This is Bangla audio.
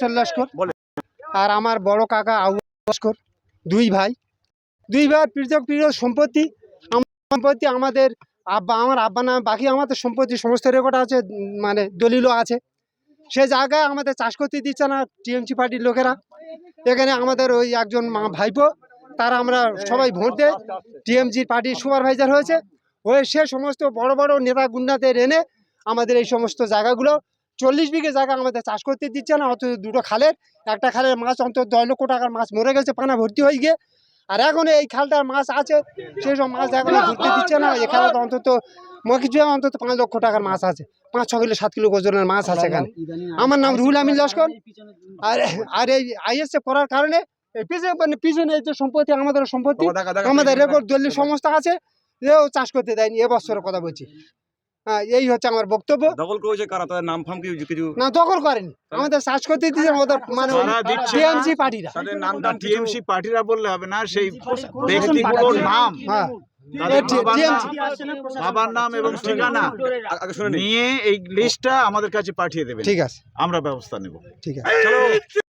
বাসর লস্কর আর আমার বড় কাকা আউ লস্কর দুই ভাই। দুই ভাই পৃথক পৃথক সম্পত্তি। সম্পত্তি আমাদের আব্বা আমার আব্বা নামে বাকি আমাদের সম্পত্তি সমস্ত রেকর্ড আছে মানে দলিলও আছে। সে জায়গায় আমাদের চাষ করতে দিচ্ছে না টিএমসি পার্টির লোকেরা। এখানে আমাদের ওই একজন মা ভাইপো তারা আমরা সবাই ভোট দেয় টিএমসি পার্টির সুপারভাইজার হয়েছে। হয়ে সে সমস্ত বড় বড় নেতা গুন্ডাদের এনে আমাদের এই সমস্ত জায়গাগুলো চল্লিশ বিঘে জায়গা আমাদের চাষ করতে দিচ্ছে না অত দুটো খালের একটা খালের মাছ অন্তত দশ লক্ষ টাকার মাছ মরে গেছে পানা ভর্তি হয়ে গিয়ে। আর এখন এই খালটার মাছ আছে সেই সব মাছ এখন ঘুরতে দিচ্ছে না এই খালে তো অন্তত মকিচু অন্তত পাঁচ লক্ষ টাকার মাছ আছে পাঁচ ছ কিলো সাত কিলো ওজনের মাছ আছে এখানে। আমার নাম রুহুল আমিন লস্কর। আর আর এই আইএসএ করার কারণে এই পিছনে মানে পিছনে এই যে সম্পত্তি আমাদের সম্পত্তি আমাদের রেকর্ড দলিল সমস্ত আছে এও চাষ করতে দেয়নি এবছরের কথা বলছি। এই হচ্ছে আমার বক্তব্য। দখল করেছে কারা? তাদের নাম ফাম কিছু কিছু? না দখল করেনি। আমাদের চাষ করতে দিয়েছে ওদের মানে। টিএমসি পার্টিরা। তাদের নামটা টিএমসি পার্টিরা বললে হবে না সেই ব্যক্তিগুলোর নাম। হ্যাঁ বাবার নাম। TMC বাবার নাম এবং ঠিকানা আ- আগে শুনে নিই নিয়ে এই লিস্টটা আমাদের কাছে পাঠিয়ে দেবেন। ঠিক আছে। আমরা ব্যবস্থা নেব। ঠিক আছে। চলো।